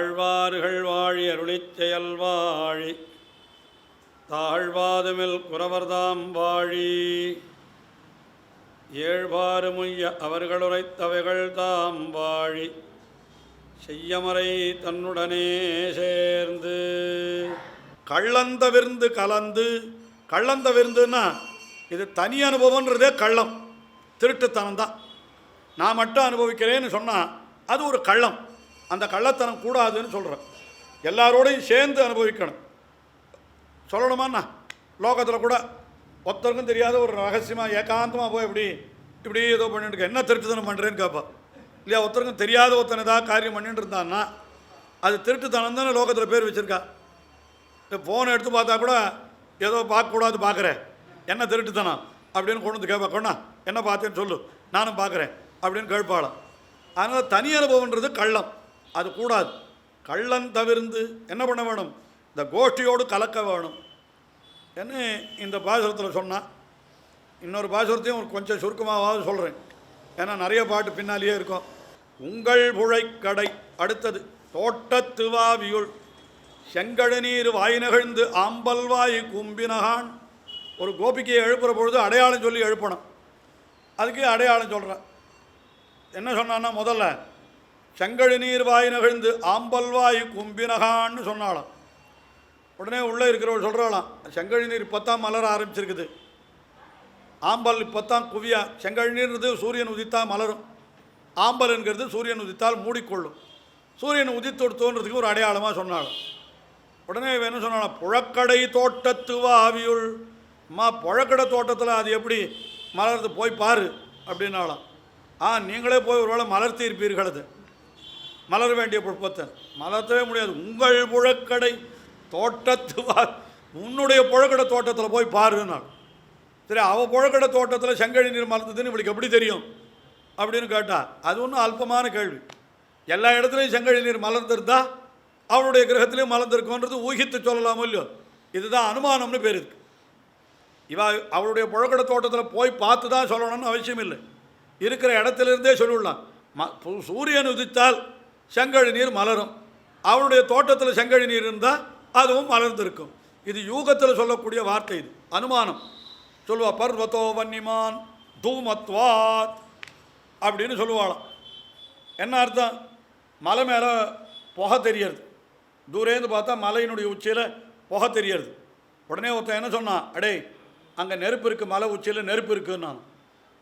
தாழ்வார்கள் வாழி அருளிச்செயல் வாழி தாழ்வாதுமில் குறவர்தாம் வாழி. ஏழ்வாறு முய்ய அவர்கள் தாம் வாழி. செய்யமறை தன்னுடனே சேர்ந்து. கள்ளந்த விருந்து கலந்து கள்ளந்த விருந்துன்னா இது தனி அனுபவம்ன்றதே கள்ளம். திருட்டுத்தனம் தான் நான் மட்டும் அனுபவிக்கிறேன்னு சொன்னால் அது ஒரு கள்ளம். அந்த கள்ளத்தனம் கூடாதுன்னு சொல்கிறேன் எல்லாரோடையும் சேர்ந்து அனுபவிக்கணும். சொல்லணுமாண்ணா? லோகத்தில் கூட ஒருத்தருக்கும் தெரியாத ஒரு ரகசியமாக ஏகாந்தமாக போய் இப்படி இப்படி ஏதோ பண்ணிட்டு என்ன திருட்டுத்தனம் பண்ணுறேன்னு கேட்பா இல்லையா ஒருத்தருக்கும் தெரியாத ஒருத்தன் ஏதாவது காரியம் பண்ணிட்டு இருந்தான்னா அது திருட்டுத்தனம் தானே லோகத்தில் பேர் வச்சுருக்கா. இப்போ ஃபோனை எடுத்து பார்த்தா கூட ஏதோ பார்க்கக்கூடாது பார்க்குறேன். என்ன திருட்டுத்தனம் அப்படின்னு கொண்டு வந்து கேட்பா கொண்டா என்ன பார்த்தேன்னு சொல்லு. நானும் பார்க்குறேன். அப்படின்னு கேட்பாளாம். அதனால் தனி அனுபவன்றது கள்ளம். அது கூடாது. கள்ளன் தவிர்ந்து என்ன பண்ண வேணும்? இந்த கோஷ்டியோடு கலக்க வேணும். என்ன இந்த பாசுரத்தில் சொன்னால் இன்னொரு பாசுரத்தையும் கொஞ்சம் சுருக்கமாவது சொல்கிறேன் ஏன்னா நிறைய பாட்டு பின்னாலேயே இருக்கும். உங்கள் புழைக்கடை அடுத்தது தோட்டத்துவாவியுள் செங்கழுநீர் வாய் நகழ்ந்து ஆம்பல் வாய் கும்பினகான். ஒரு கோபிக்கையை எழுப்புகிற பொழுது அடையாளம் சொல்லி எழுப்பணும். அதுக்கு அடையாளம் சொல்கிறேன் என்ன சொன்னான்னா முதல்ல செங்கழு நீர் வாய் நகழ்ந்து ஆம்பல் வாய் கும்பினகான்னு சொன்னாலாம் உடனே உள்ளே இருக்கிறவள் சொல்கிறாளாம் செங்கழி நீர் இப்போ தான் மலர ஆரம்பிச்சிருக்குது. ஆம்பல் இப்போ தான் குவியா செங்கழி நீர்ன்றது சூரியன் உதித்தால் மலரும். ஆம்பல் என்கிறது சூரியன் உதித்தால் மூடிக்கொள்ளும். சூரியன் உதித்தோடு தோன்றதுக்கு ஒரு அடையாளமாக சொன்னாலும் உடனே இவன் என்ன சொன்னாலும் புழக்கடை தோட்டத்து வாவியுள். அம்மா புழக்கடை தோட்டத்தில் அது எப்படி மலர்ந்து போய் பாரு அப்படின்னாலாம் ஆ நீங்களே போய் ஒருவேளை மலர்த்தி இருப்பீர்கள் அது. மலர வேண்டிய புஷ்பத்தை மலர்த்தவே முடியாது. உங்கள் புழக்கடை தோட்டத்து வா உன்னுடைய புழக்கடை தோட்டத்தில் போய் பாருன்னாள். சரி அவள் புழக்கடை தோட்டத்தில் செங்கழி நீர் மலர்ந்ததுன்னு இவளுக்கு எப்படி தெரியும்? அப்படின்னு கேட்டால் அது ஒன்றும் அல்பமான கேள்வி. எல்லா இடத்துலையும் செங்கழி நீர் மலர்ந்திருந்தா அவளுடைய கிரகத்திலையும் மலர்ந்திருக்கோன்றது ஊகித்து சொல்லலாமோ இல்லையோ? இதுதான் அனுமானம்னு பேர் இருக்கு. இவ அவளுடைய புழக்கடை தோட்டத்தில் போய் பார்த்து தான் சொல்லணும்னு அவசியம் இல்லை. இருக்கிற இடத்துலேருந்தே சொல்லிவிடலாம். ம சூரியன் உதித்தால் செங்கழி நீர் மலரும். அவளுடைய தோட்டத்தில் செங்கழி நீர் இருந்தால் அதுவும் மலர்ந்திருக்கும். இது யூகத்தில் சொல்லக்கூடிய வார்த்தை இது. அனுமானம். சொல்லுவா பர்வத்தோ வன்னிமான் தூமத்வாத் அப்படின்னு சொல்லுவாளாம். என்ன அர்த்தம்? மலை மேலே புகை தெரியறது. தூரேந்து பார்த்தா மலையினுடைய உச்சியில் புகை தெரியறது. உடனே ஒருத்தன் என்ன சொன்னான்? அடே அங்கே நெருப்பு இருக்குது மலை உச்சியில் நெருப்பு இருக்குன்னு நான்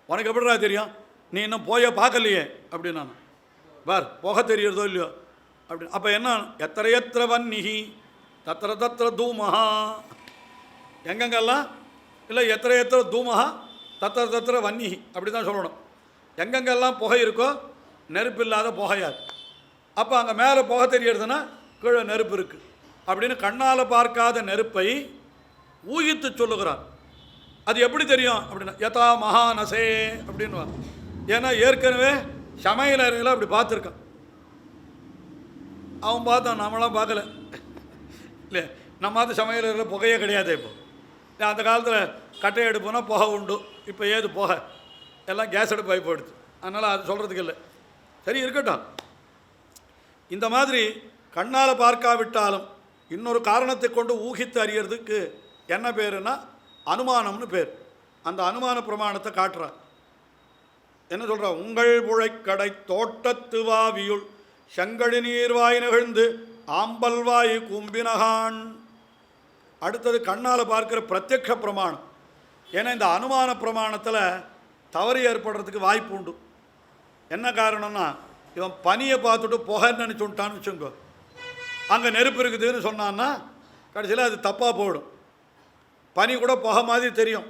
உனக்கு எப்படிடா தெரியும்? நீ இன்னும் போய பார்க்கலையே அப்படின்னு நான் பார் புகை தெரியறதோ இல்லையோ? அப்படின்னு அப்போ என்ன? எத்திர எத்திர வன்னிகி தத்திர தத்திர தூமஹா. எங்கெங்கெல்லாம்? இல்லை எத்திர எத்திர தூமஹா தத்திர தத்திர வன்னிகி அப்படி தான் சொல்லணும். எங்கெங்கெல்லாம் புகை இருக்கோ நெருப்பு இல்லாத புகையாது அப்போ அங்கே மேலே புகை தெரியறதுன்னா கீழே நெருப்பு இருக்குது அப்படின்னு கண்ணால் பார்க்காத நெருப்பை ஊகித்து சொல்லுகிறார். அது எப்படி தெரியும்? அப்படின்னா யதா மகாநசே அப்படின்னு ஏன்னா ஏற்கனவே சமையல் அறையில் அப்படி பார்த்துருக்கான். அவன் பார்த்தான் நம்மளாம் பார்க்கல. இல்லை நம்ம அது சமையல் அறையில் புகையே கிடையாது இப்போ. அந்த காலத்தில் கட்டை எடுப்போம்னா புகை உண்டு. இப்போ ஏது புகை? எல்லாம் கேஸ் அடுப்பு ஆகி போயிடுது அதனால் அது சொல்கிறதுக்கு இல்லை. சரி இருக்கட்டும். இந்த மாதிரி கண்ணால் பார்க்காவிட்டாலும் இன்னொரு காரணத்தை கொண்டு ஊகித்து அறியறதுக்கு என்ன பேருன்னா அனுமானம்னு பேர். அந்த அனுமான பிரமாணத்தை காட்டுறார் என்ன சொல்கிறா உங்கள் புழைக்கடை தோட்டத்து வாவியுள் செங்கழி நீர்வாய் நிகழ்ந்து ஆம்பல்வாய் கும்பினகான். அடுத்தது கண்ணால் பார்க்குற பிரத்யக்ஷ பிரமாணம். ஏன்னா இந்த அனுமான பிரமாணத்தில் தவறு ஏற்படுறதுக்கு வாய்ப்பு உண்டு. என்ன காரணம்னா இவன் பனியை பார்த்துட்டு புகைன்னு நினச்சி விட்டான்னு வச்சுக்கோ. அங்கே நெருப்பு இருக்குதுன்னு சொன்னான்னா கடைசியில் அது தப்பாக போயிடும். பனி கூட புகை மாதிரி தெரியும்.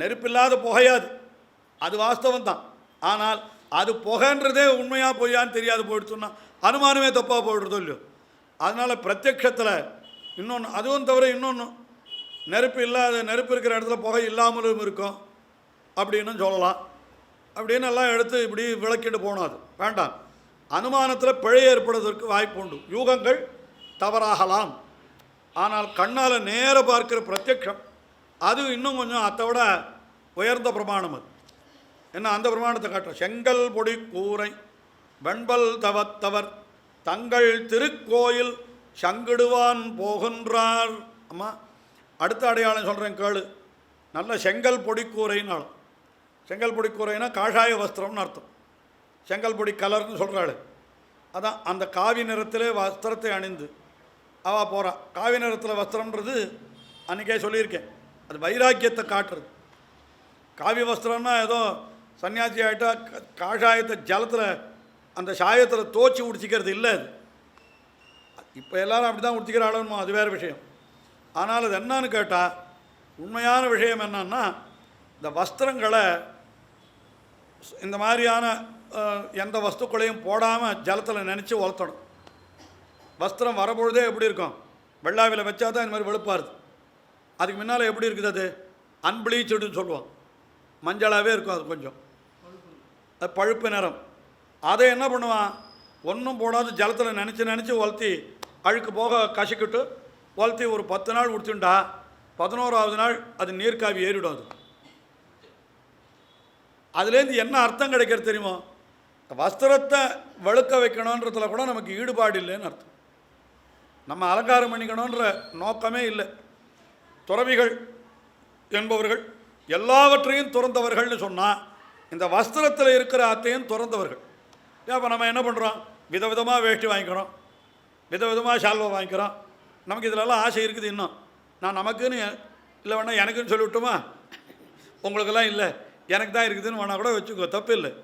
நெருப்பில்லாத புகையாது. அது வாஸ்தவம் தான் ஆனால் அது புகைன்றதே உண்மையாக பொய்யான்னு தெரியாது போயிடுச்சுன்னா அனுமானமே தப்பாக போயிடுறதோ இல்லையோ. அதனால் பிரத்யக்ஷத்தில் இன்னொன்று அதுவும் தவிர இன்னொன்று நெருப்பு இல்லாத நெருப்பு இருக்கிற இடத்துல புகை இல்லாமலும் இருக்கும் அப்படின்னு சொல்லலாம். அப்படின்னு எல்லாம் எடுத்து இப்படி விளக்கிட்டு போகணும் அது. வேண்டாம். அனுமானத்தில் பிழை ஏற்படுவதற்கு வாய்ப்பு உண்டு. யூகங்கள் தவறாகலாம். ஆனால் கண்ணால் நேர பார்க்கிற பிரத்யக்ஷம் அது இன்னும் கொஞ்சம் அதை விட உயர்ந்த பிரமாணம் அது. என்ன அந்த பிரமாணத்தை காட்டுற செங்கல் பொடி கூரை வெண்பல் தவத்தவர் தங்கள் திருக்கோயில் சங்கிடுவான் போகின்றார். அம்மா அடுத்த அடையாளம் சொல்கிறேன் கேளு. நல்ல செங்கல் பொடி கூரைன்னாலும் செங்கல் பொடி கூரைனா காஷாய வஸ்திரம்னு அர்த்தம். செங்கல் பொடி கலர்னு சொல்கிறாள் அதான் அந்த காவி நிறத்திலே வஸ்திரத்தை அணிந்து அவள் போகிறா காவி நிறத்தில் வஸ்திரம்ன்றது அன்றைக்கே சொல்லியிருக்கேன். அது வைராக்கியத்தை காட்டுறது. காவி வஸ்திரம்னா ஏதோ சன்னியாசி ஆகிட்டா காஷாயத்தை ஜலத்தில் அந்த சாயத்தில் தோச்சி உடிச்சிக்கிறது இல்லை அது. இப்போ எல்லாரும் அப்படி தான் உடுத்திக்கிறாளுமோ அது வேறு விஷயம். ஆனால் அது என்னன்னு கேட்டால் உண்மையான விஷயம் என்னன்னா இந்த வஸ்திரங்களை இந்த மாதிரியான எந்த வஸ்துக்களையும் போடாமல் ஜலத்தில் நினச்சி வளர்த்தணும் வஸ்திரம் வரப்பொழுதே எப்படி இருக்கும்? வெள்ளாவில் வச்சா தான் இந்த மாதிரி வெளுப்பாருது அதுக்கு முன்னால் எப்படி இருக்குது அது? அன்பிளீச்சுடுன்னு சொல்லுவோம். மஞ்சளாகவே இருக்கும் அது கொஞ்சம். அது பழுப்பு நிறம். அதை என்ன பண்ணுவான்? ஒன்றும் போடாத ஜலத்தில் நினச்சி நினச்சி வளர்த்தி அழுக்கு போக கசிக்கிட்டு வளர்த்தி ஒரு பத்து நாள் உடுத்துண்டா பதினோராவது நாள் அது நீர்க்காவி ஏறிடும் அது. அதுலேருந்து என்ன அர்த்தம் கிடைக்கிறது தெரியுமோ? வஸ்திரத்தை வெளுக்க வைக்கணுன்றதுல கூட நமக்கு ஈடுபாடு இல்லைன்னு அர்த்தம். நம்ம அலங்காரம் பண்ணிக்கணுன்ற நோக்கமே இல்லை. துறவிகள் என்பவர்கள் எல்லாவற்றையும் துறந்தவர்கள்னு சொன்னால் இந்த வஸ்திரத்தில் இருக்கிற அத்தையும் துறந்தவர்கள். அப்போ நம்ம என்ன பண்ணுறோம் விதவிதமாக வேஷ்டி வாங்கிக்கிறோம். விதவிதமாக ஷால்வை வாங்கிக்கிறோம். நமக்கு இதிலெல்லாம் ஆசை இருக்குது இன்னும். நான் நமக்குன்னு இல்லை வேணா எனக்குன்னு சொல்லிவிட்டுமா? உங்களுக்கெல்லாம் இல்லை. எனக்கு தான் இருக்குதுன்னு வேணா கூட வச்சுக்கோ. தப்பு இல்லை.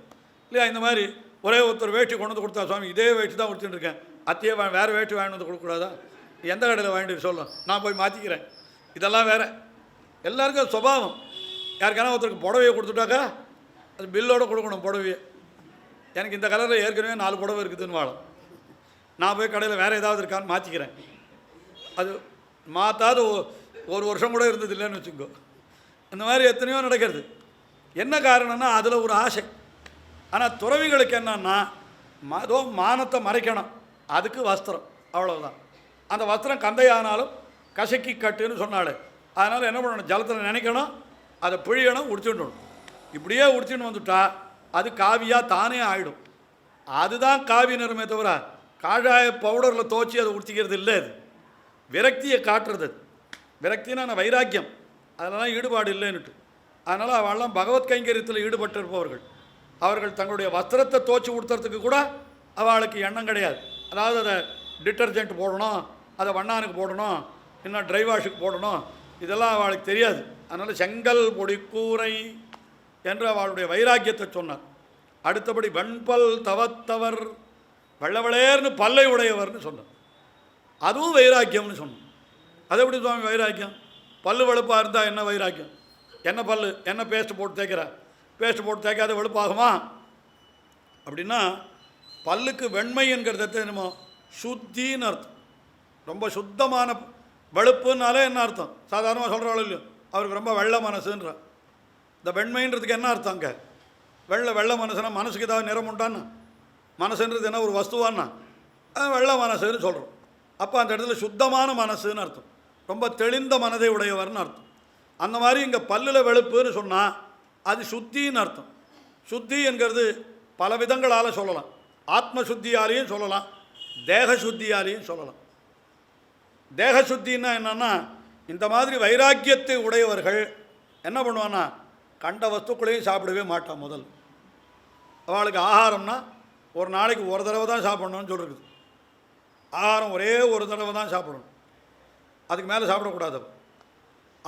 இல்லையா? இந்த மாதிரி ஒரே ஒருத்தர் வேஷ்டி கொண்டு வந்து கொடுத்தா சுவாமி இதே வேஷ்டி தான் கொடுத்துட்டு இருக்கேன். அத்தையே வா- வேறு வேஷ்டி வாங்கிட்டு வந்து கொடுக்கக்கூடாதா? எந்த கடையில் வாங்கிட்டு சொல்லும்? நான் போய் மாற்றிக்கிறேன் இதெல்லாம் வேறு. எல்லாருக்கும் சுபாவம். யாருக்கான ஒருத்தருக்கு புடவையை கொடுத்துட்டாக்கா அது பில்லோடு கொடுக்கணும் புடவையை. எனக்கு இந்த கலரில் ஏற்கனவே நாலு புடவை இருக்குதுன்னு வாழும் நான் போய் கடையில் வேறு ஏதாவது இருக்கான்னு மாற்றிக்கிறேன் அது மாற்றாத ஒரு வருஷம் கூட இருந்தது இல்லைன்னு வச்சுக்கோ. இந்த மாதிரி எத்தனையோ நடக்கிறது. என்ன காரணம்னா அதில் ஒரு ஆசை. ஆனால் துறவிகளுக்கு என்னன்னா மதோ மானத்தை மறைக்கணும். அதுக்கு வஸ்திரம். அவ்வளவுதான். அந்த வஸ்திரம் கந்தையானாலும் கசக்கி கட்டுன்னு சொன்னாள். அதனால் என்ன பண்ணணும்? ஜலத்தில் நினைக்கணும். அதை பிழியணும் உடிச்சுடணும் இப்படியே உடிச்சுன்னு வந்துட்டா அது காவியாக தானே ஆகிடும் அதுதான் காவி நிறமே தவிர காழாய பவுடரில் துவச்சி அதை உடுத்திக்கிறது இல்லை அது. விரக்தியை காட்டுறது அது. விரக்தினா நான் வைராக்கியம். அதெல்லாம் ஈடுபாடு இல்லைன்னுட்டு. அதனால் அவெல்லாம் பகவத் கைங்கரியத்தில் ஈடுபட்டிருப்பவர்கள். அவர்கள் தங்களுடைய வஸ்திரத்தை துவச்சி உடுத்துறதுக்கு கூட அவளுக்கு எண்ணம் கிடையாது. அதாவது அதை டிட்டர்ஜென்ட் போடணும் அதை வண்ணானுக்கு போடணும் இன்னும் ட்ரை வாஷுக்கு போடணும் இதெல்லாம் அவளுக்கு தெரியாது. அதனால் செங்கல் பொடி கூரை என்று அவளுடைய வைராக்கியத்தை சொன்னார். அடுத்தபடி வெண்பல் தவத்தவர் வெள்ளவளேர்னு பல்லை உடையவர்னு சொன்னார். அதுவும் வைராக்கியம்னு சொன்னோம் அது எப்படி சுவாமி வைராக்கியம்? பல்லு வெளுப்பாக இருந்தால் என்ன வைராக்கியம்? என்ன பல்லு? என்ன பேஸ்ட் போட்டு தேய்க்கிற? பேஸ்ட் போட்டு தேய்க்காத வெளுப்பாகுமா? அப்படின்னா பல்லுக்கு வெண்மை என்கிறது என்னமோ? சுத்தின்னு அர்த்தம். ரொம்ப சுத்தமான வெளுப்புனாலே என்ன அர்த்தம்? சாதாரணமாக சொல்கிறாள் இல்லையோ? அவருக்கு ரொம்ப வெள்ள மனசுன்ற இந்த வெண்மைன்றதுக்கு என்ன அர்த்தம் அங்கே? வெள்ளை வெள்ளை மனசுனா மனசுக்கு ஏதாவது நிறம் உண்டான்னா? மனசுன்றது என்ன ஒரு வஸ்துவான்னா? வெள்ளை மனசுன்னு சொல்கிறோம் அப்போ அந்த இடத்துல சுத்தமான மனசுன்னு அர்த்தம். ரொம்ப தெளிந்த மனதை உடையவர்னு அர்த்தம். அந்த மாதிரி இங்கே பல்லில் வெளுப்புன்னு சொன்னால் அது சுத்தின்னு அர்த்தம். சுத்தி என்கிறது பல விதங்களால் சொல்லலாம். ஆத்ம சுத்தியாலையும் சொல்லலாம். தேக சுத்தியாலேயும் சொல்லலாம். தேக சுத்தின்னா என்னன்னா இந்த மாதிரி வைராக்கியத்தை உடையவர்கள் என்ன பண்ணுவான்னா கண்ட வஸ்துக்களையும் சாப்பிடவே மாட்டான் முதல். அவளுக்கு ஆகாரம்னா ஒரு நாளைக்கு ஒரு தடவை தான் சாப்பிடணும்னு சொல்லிருக்குது. ஆகாரம் ஒரே ஒரு தடவை தான் சாப்பிடணும். அதுக்கு மேலே சாப்பிடக்கூடாது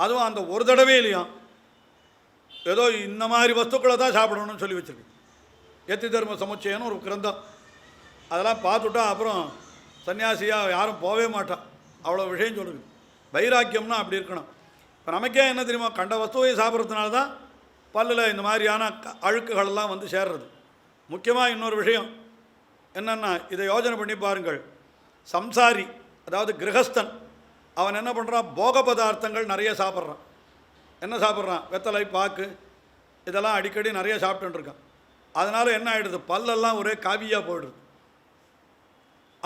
அதுவும் அந்த ஒரு தடவையிலையும் ஏதோ இந்த மாதிரி வஸ்துக்களை தான் சாப்பிடணும்னு சொல்லி வச்சுருக்கு. எத்தி தர்ம சமுச்சயம்னு ஒரு கிரந்தம். அதெல்லாம் பார்த்துட்டா அப்புறம் சன்னியாசியாக யாரும் போகவே மாட்டான். அவ்வளோ விஷயம் சொல்லுது. வைராக்கியம்னா அப்படி இருக்கணும். இப்போ நமக்கே என்ன தெரியுமா? கண்ட வஸ்துவை சாப்பிட்றதுனால தான் பல்லில் இந்த மாதிரியான அழுக்குகளெல்லாம் வந்து சேர்றது. முக்கியமாக இன்னொரு விஷயம் என்னென்னா இதை யோஜனை பண்ணி பாருங்கள். சம்சாரி அதாவது கிரகஸ்தன் அவன் என்ன பண்ணுறான் போக பதார்த்தங்கள் நிறைய சாப்பிட்றான். என்ன சாப்பிட்றான்? வெத்தலை பாக்கு இதெல்லாம் அடிக்கடி நிறைய சாப்பிட்டுன்னு இருக்கான். அதனால் என்ன ஆகிடுது பல்லெல்லாம் ஒரே காவியாக போயிடுது.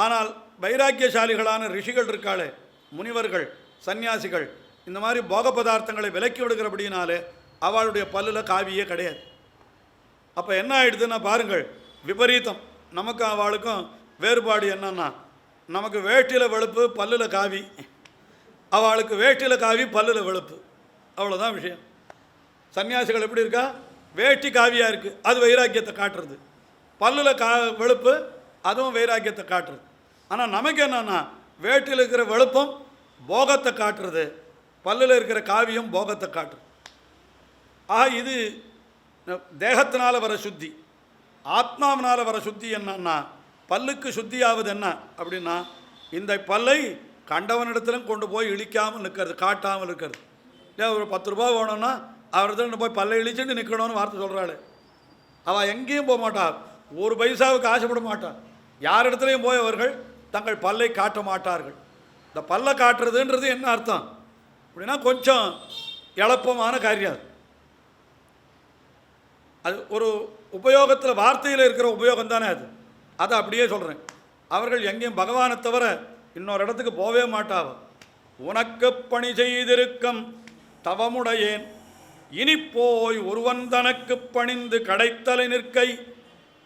ஆனால் வைராக்கியசாலிகளான ரிஷிகள் இருக்காளே முனிவர்கள் சந்நியாசிகள் இந்த மாதிரி போக பதார்த்தங்களை விலக்கி விடுகிறபடினாலே அவளுடைய பல்லில் காவியே கிடையாது. அப்போ என்ன ஆயிடுதுன்னா பாருங்கள் விபரீதம். நமக்கும் அவளுக்கும் வேறுபாடு என்னன்னா நமக்கு வேட்டியில் வெளுப்பு பல்லில் காவி. அவளுக்கு வேட்டியில் காவி பல்லில் வெளுப்பு. அவ்வளோதான் விஷயம். சன்னியாசிகள் எப்படி இருக்கா? வேட்டி காவியாக இருக்குது அது வைராக்கியத்தை காட்டுறது. பல்லில் கா வெளுப்பு அதுவும் வைராக்கியத்தை காட்டுறது. ஆனால் நமக்கு என்னன்னா வேட்டியில் இருக்கிற வெளுப்பும் போகத்தை காட்டுறது. பல்லில் இருக்கிற காவியும் போகத்தை காட்டுறது. ஆக இது தேகத்தினால் வர சுத்தி ஆத்மாவினால் வர சுத்தி என்னன்னா பல்லுக்கு சுத்தியாவது என்ன அப்படின்னா இந்த பல்லை கண்டவனிடத்திலும் கொண்டு போய் இழிக்காமல் நிற்கிறது காட்டாமல் இருக்கிறது இல்லை ஒரு பத்து ரூபா வேணும்னா அவர்கிட்ட போய் பல்லை இழிச்சுட்டு நிற்கணும்னு வார்த்தை சொல்கிறாள் அவள் எங்கேயும் போக மாட்டாள் ஒரு பைசாவுக்கு ஆசைப்பட மாட்டாள் யார் இடத்துலையும் போய் அவர்கள் தங்கள் பல்லை காட்ட மாட்டார்கள். இந்த பல்லை காட்டுறதுன்றது என்ன அர்த்தம்? அப்படின்னா கொஞ்சம் எளப்பமான காரியம். அது ஒரு உபயோகத்தில் வார்த்தையில் இருக்கிற உபயோகம் தானே அது. அதை அப்படியே சொல்கிறேன் அவர்கள் எங்கேயும் பகவானை தவிர இன்னொரு இடத்துக்கு போகவே மாட்டாவ. உனக்கு பணி செய்திருக்கும் தவமுடையேன். இனி போய் ஒருவன் தனக்கு பணிந்து கடைத்தலை நிற்கை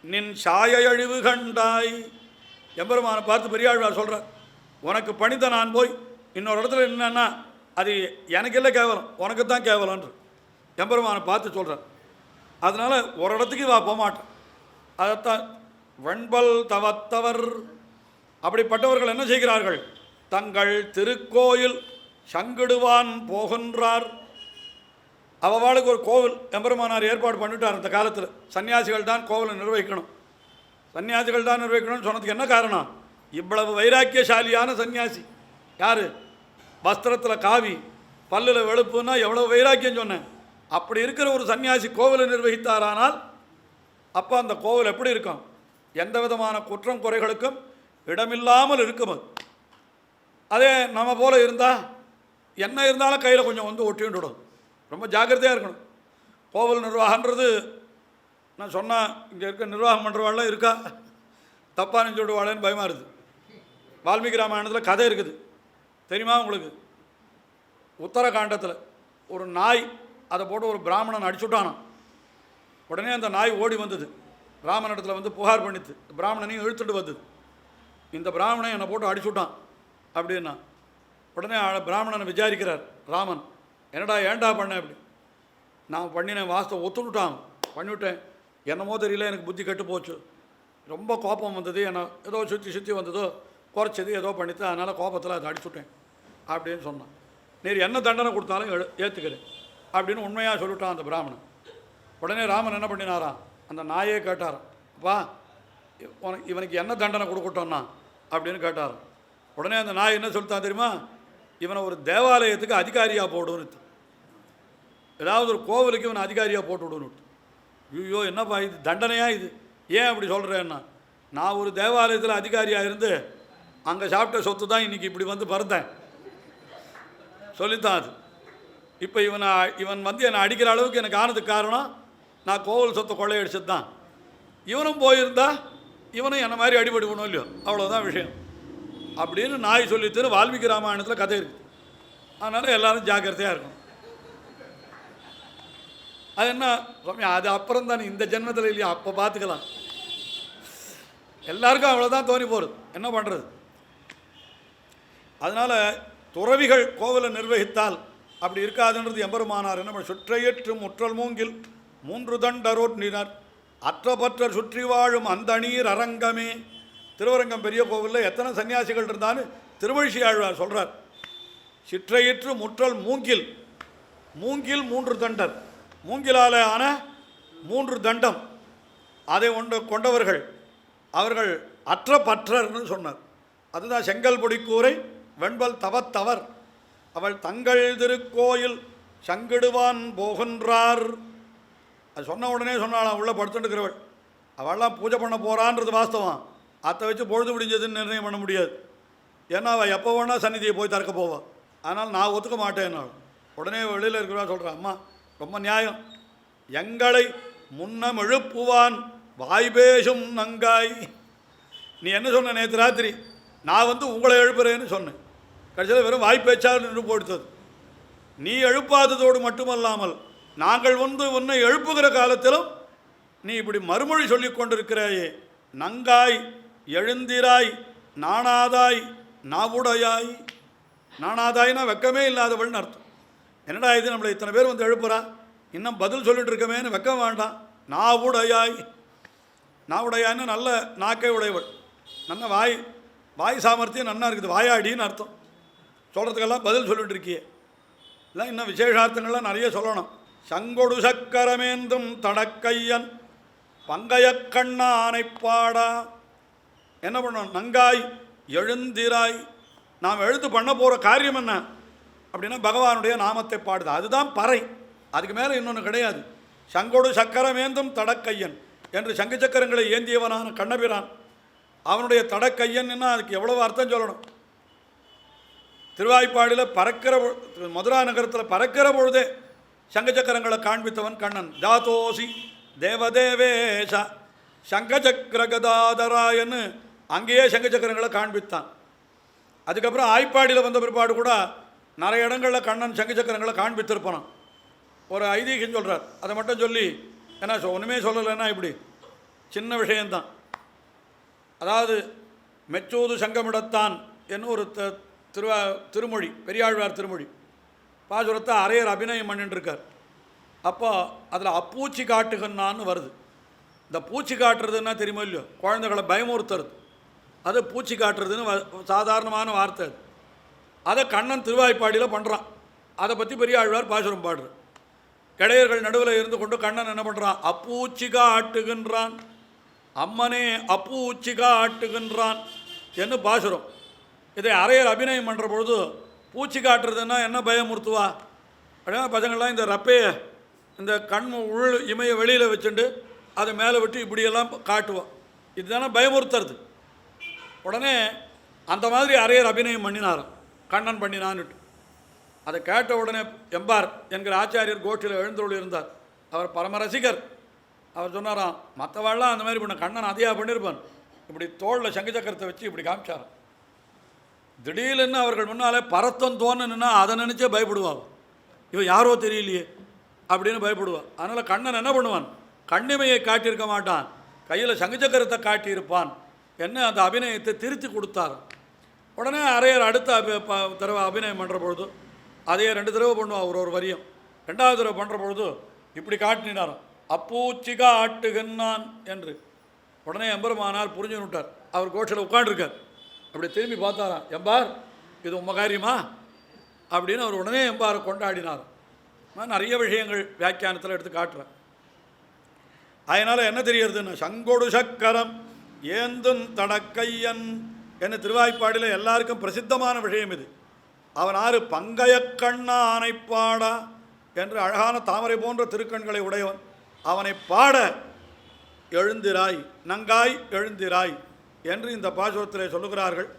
நின் சாய அழிவு கண்டாய். எம்பெருமானை பார்த்து பெரியாழ்வார் சொல்கிறார் உனக்கு பணிந்த நான் போய் இன்னொரு இடத்துல என்னன்னா அது எனக்கு இல்லை கேவலம் உனக்கு தான் கேவலன்று எம்பெருமானை பார்த்து சொல்கிறார் அதனால் ஒரு இடத்துக்கு வா போக மாட்டேன் அதைத்தான் வெண்பல் தவத்தவர். அப்படிப்பட்டவர்கள் என்ன செய்கிறார்கள்? தங்கள் திருக்கோயில் சங்கிடுவான் போகின்றார். அவவாளுக்கு ஒரு கோவில் எம்பெருமானார் ஏற்பாடு பண்ணிட்டார் அந்த காலத்தில். சன்னியாசிகள் தான் கோவிலை நிர்வகிக்கணும். சன்னியாசிகள் தான் நிர்வகிக்கணும்னு சொன்னதுக்கு என்ன காரணம்? இவ்வளவு வைராக்கியசாலியான சன்னியாசி. யார்? வஸ்திரத்தில் காவி பல்லில் வெளுப்புன்னா எவ்வளோ வைராக்கியம் சொன்னேன். அப்படி இருக்கிற ஒரு சன்னியாசி கோவிலை நிர்வகித்தாரானால் அப்போ அந்த கோவில் எப்படி இருக்கும்? எந்த விதமான குற்றம் குறைகளுக்கும் இடமில்லாமல் இருக்கும் அது. அதே நம்ம போல் இருந்தால் என்ன இருந்தாலும் கையில் கொஞ்சம் வந்து ஒட்டிண்டுடும் ரொம்ப ஜாக்கிரதையாக இருக்கணும். கோவில் நிர்வாகன்றது நான் சொன்னால் இங்கே இருக்க நிர்வாகம் பண்ணுறவாள்லாம் இருக்கா? தப்பாக நினச்சி விடுவாளேன்னு பயமாக இருக்குது. வால்மீகி ராமாயணத்தில் கதை இருக்குது. தெரியுமா உங்களுக்கு? உத்தரகாண்டத்தில் ஒரு நாய் அதை போட்டு ஒரு பிராமணன் அடிச்சுட்டானான் உடனே அந்த நாய் ஓடி வந்தது. பிராமணத்தில் வந்து புகார் பண்ணித்து பிராமணனையும் இழுத்துட்டு வந்தது. இந்த பிராமணன் என்னை போட்டு அடிச்சுட்டான் அப்படின்னா உடனே பிராமணனை விசாரிக்கிறார் ராமன் என்னடா ஏன்டா பண்ண? அப்படி. நான் பண்ணினேன் வாஸ்தவம் ஒத்துணுட்டான் பண்ணிவிட்டேன். என்னமோ தெரியல எனக்கு புத்தி கெட்டு போச்சு. ரொம்ப கோபம் வந்தது என்னை ஏதோ சுற்றி சுற்றி வந்ததோ குறைச்சது ஏதோ பண்ணித்து அதனால் கோபத்தில் அதை அடிச்சுட்டேன் அப்படின்னு சொன்னான். நீர் என்ன தண்டனை கொடுத்தாலும் ஏற்றுக்கிறேன் அப்படின்னு உண்மையாக சொல்லிட்டான் அந்த பிராமணன். உடனே ராமன் என்ன பண்ணினாராம்? அந்த நாயே கேட்டார் அப்பா உனக்கு இவனுக்கு என்ன தண்டனை கொடுக்கட்டோம்னா? அப்படின்னு கேட்டார் உடனே அந்த நாய் என்ன சொல்லித்தான் தெரியுமா? இவனை ஒரு தேவாலயத்துக்கு அதிகாரியாக போடுன்னு ஏதாவது ஒரு கோவிலுக்கு இவனை அதிகாரியாக போட்டு விடணும் ஐயோ என்னப்பா இது? தண்டனையாக இது? ஏன் அப்படி சொல்கிறேன்னா நான் ஒரு தேவாலயத்தில் அதிகாரியாக இருந்து அங்கே சாப்பிட்ட சொத்து தான் இன்றைக்கி இப்படி வந்து பறந்தேன். சொல்லித்தான் அது. இப்போ இவனை இவன் வந்து என்னை அடிக்கிற அளவுக்கு எனக்கு ஆனதுக்கு காரணம் நான் கோவில் சொத்தை கொள்ளையடிச்சது தான் இவனும் போயிருந்தா இவனும் என்னை மாதிரி அடிபடுவனும் இல்லையோ? அவ்வளோதான் விஷயம். அப்படின்னு நாய் சொல்லித்தரும் வால்மீகி ராமாயணத்தில் கதை இருக்குது அதனால் எல்லோரும் ஜாக்கிரதையாக இருக்கும் அது என்ன? சுவாமி அது அப்புறம் தானே. இந்த ஜென்மத்தில் இல்லையா? அப்போ பார்த்துக்கலாம் எல்லாருக்கும் அவ்வளோதான் தோணி போகிறது என்ன பண்ணுறது அதனால் துறவிகள் கோவிலை நிர்வகித்தால் அப்படி இருக்காதுன்றது எம்பெருமானார் என்ன சுற்றையற்று முற்றல் மூங்கில் மூன்று தண்டரோட்னினர் அற்றபற்றர் சுற்றி வாழும் அந்த நீர் அரங்கமே. திருவரங்கம் பெரிய கோவிலில் எத்தனை சன்னியாசிகள் இருந்தாலும் திருவழிசி ஆழ்வார் சொல்கிறார் சிற்றையிற்று முற்றல் மூங்கில். மூங்கில் மூன்று தண்டர். மூங்கிலால் ஆன மூன்று தண்டம். அதை ஒன்று கொண்டவர்கள். அவர்கள் அற்ற பற்றர்னு சொன்னார். அதுதான் செங்கல் பொடிக்கூரை வெண்பல் தவத்தவர். அவள் தங்கள் திருக்கோயில் சங்கிடுவான் போகின்றார். அது சொன்ன உடனே சொன்னாலாம் உள்ளே படுத்துட்டுக்கிறவள் அவள்லாம் பூஜை பண்ண போகிறான்றது வாஸ்தவம். அதை வச்சு பொழுது முடிஞ்சதுன்னு நிர்ணயம் பண்ண முடியாது. ஏன்னா அவள் எப்போ வேணால் சந்நிதியை போய் திறக்க போவாள் ஆனால் நான் ஒத்துக்க மாட்டேன் உடனே வெளியில் இருக்கிறவா சொல்கிறேன் அம்மா ரொம்ப நியாயம். எங்களை முன்னம் எழுப்புவான் வாய் பேசும் நங்காய். நீ என்ன சொன்ன நேற்று ராத்திரி? நான் வந்து உங்களை எழுப்புறேன்னு சொன்னேன். கடைசியில் வெறும் வாய்ப்பேச்சால் நின்று போடுத்தது நீ எழுப்பாததோடு மட்டுமல்லாமல் நாங்கள் வந்து உன்னை எழுப்புகிற காலத்திலும் நீ இப்படி மறுமொழி சொல்லிக் கொண்டிருக்கிறாயே. நங்காய் எழுந்திராய் நாணாதாய் நாவுடையாய். நாணாதாய்னா வெக்கமே இல்லாதவள்னு அர்த்தம். என்னடா இது நம்மளை இத்தனை பேர் வந்து எழுப்புறா? இன்னும் பதில் சொல்லிட்டு இருக்கமேன்னு வெக்கம் வேண்டாம். நாவுடையாய். நாவுடையான்னு நல்ல நாக்கை உடையவள். நல்ல வாய் வாய் சாமர்த்தியம் நன்னா இருக்குது. வாயாடின்னு அர்த்தம். சொல்கிறதுக்கெல்லாம் பதில் சொல்லிட்டு இருக்கியே எல்லாம் இன்னும் விசேஷார்த்தங்கள்லாம் நிறைய சொல்லணும். சங்கொடு சக்கரமேந்தும் தடக்கையன் பங்கையக்கண்ணானை பாடா. என்ன பண்ணணும் நங்காய் எழுந்திராய். நாம் எழுத்து பண்ண போகிற காரியம் என்ன? அப்படின்னா பகவானுடைய நாமத்தை பாடுது அதுதான் பறை. அதுக்கு மேலே இன்னொன்று கிடையாது. சங்கொடு சக்கரமேந்தும் தடக்கையன் என்று சங்கு சக்கரங்களை ஏந்தியவனான கண்ணபிரான் அவனுடைய தடக்கையன்னா அதுக்கு எவ்வளோ அர்த்தம் சொல்லணும்? திருவாய்ப்பாடியில் பறக்கிற மதுரா நகரத்தில் பறக்கிற பொழுதே சங்கச்சக்கரங்களை காண்பித்தவன் கண்ணன். ஜாதோசி தேவதேவேஷ சங்கச்சக்கர கதாதராயன்னு அங்கேயே சங்கச்சக்கரங்களை காண்பித்தான். அதுக்கப்புறம் ஆய்ப்பாடியில் வந்த பிற்பாடு கூட நிறைய இடங்களில் கண்ணன் சங்கச்சக்கரங்களை சக்கரங்களை காண்பித்திருப்பான் ஒரு ஐதீகம் சொல்கிறார் அதை மட்டும் சொல்லி என்ன சொ- ஒன்றுமே சொல்லலைன்னா இப்படி? சின்ன விஷயந்தான் அதாவது மெச்சூது சங்கமிடத்தான் என்று ஒரு த- திருவா திருமொழி பெரியாழ்வார் திருமொழி. பாசுரத்தை அரையர் அபிநயம் பண்ணிட்டுருக்கார் அப்போ அதில் அப்பூச்சி காட்டுகன்னான்னு வருது. இந்த பூச்சி காட்டுறதுன்னா தெரியுமோ இல்லையோ? குழந்தைகளை பயமுறுத்துறது. அது பூச்சி காட்டுறதுன்னு வ- சாதாரணமான வார்த்தை அது. அதை கண்ணன் திருவாய்ப்பாடியில் பண்ணுறான் அதை பற்றி பெரியாழ்வார் பாசுரம் பாடுறார். இடையர்கள் நடுவில் இருந்து கொண்டு கண்ணன் என்ன பண்ணுறான் அப்பூச்சி காட்டுகின்றான். அம்மனே அப்பூச்சி காட்டுகின்றான். என்று பாசுரம். இதை அரையர் அபிநயம் பண்ணுற பொழுது பூச்சி காட்டுறதுன்னா என்ன பயமுறுத்துவா? அப்படின்னா பசங்கள்லாம் இந்த ரப்பையை இந்த கண் உள் இமையை வெளியில் வச்சுட்டு அதை மேலே விட்டு இப்படியெல்லாம் காட்டுவோம் இதுதானே பயமுறுத்துறது. உடனே அந்த மாதிரி அரையர் அபிநயம் பண்ணினாராம் கண்ணன் பண்ணினான்னுட்டு. அதை கேட்ட உடனே எம்பார் என்கிற ஆச்சாரியர் கோஷ்டியில் எழுந்தருள் இருந்தார் அவர் பரம ரசிகர் அவர் சொன்னாராம் மற்றவாள்லாம் அந்த மாதிரி பண்ண. கண்ணன் அதையாக பண்ணியிருப்பான் இப்படி தோளில் சங்கு சக்கரத்தை வச்சு இப்படி காமிச்சாராம். திடீர்னு அவர்கள் முன்னாலே பரத்தம் தோணுன்னா அதை நினச்சே பயப்படுவாள். இவன் யாரோ தெரியலையே அப்படின்னு பயப்படுவான் அதனால் கண்ணன் என்ன பண்ணுவான்? கண்ணிமையை காட்டியிருக்க மாட்டான். கையில் சங்கு சக்கரத்தை காட்டியிருப்பான். என்ன அந்த அபிநயத்தை திருத்தி கொடுத்தார். உடனே அரையர் அடுத்த அபி ப- தடவை அபிநயம் பண்ணுற பொழுது அதையே ரெண்டு தடவை பண்ணுவான் ஒரு ஒரு வரியும். ரெண்டாவது தடவை பண்ணுற பொழுது இப்படி காட்டினாரோ. அப்பூச்சி காட்டுகன்னான் என்று. உடனே எம்பெருமானார் புரிஞ்சு விட்டார் அவர் கோட்டையில் உட்காண்டிருக்கார் அப்படி திரும்பி பார்த்தாராம் எம்பார் இது உம்ம காரியமா? அப்படின்னு அவர் உடனே எம்பாரை கொண்டாடினார். நான் நிறைய விஷயங்கள் வியாக்கியானத்தில் எடுத்து காட்டுறேன் அதனால் என்ன தெரியறதுன்னு சங்கொடு சக்கரம் ஏந்தும் தடக்கையன் என்ன திருவாய்ப்பாடியில் எல்லாருக்கும் பிரசித்தமான விஷயம் இது. அவன் ஆறு பங்கையக்கண்ணா அணைப்பாடா என்று அழகான தாமரை போன்ற திருக்கண்களை உடையவன். அவனை பாட எழுந்திராய் நங்காய் எழுந்திராய் என்று இந்த பாசுரத்தில் சொல்லுகிறார்கள்.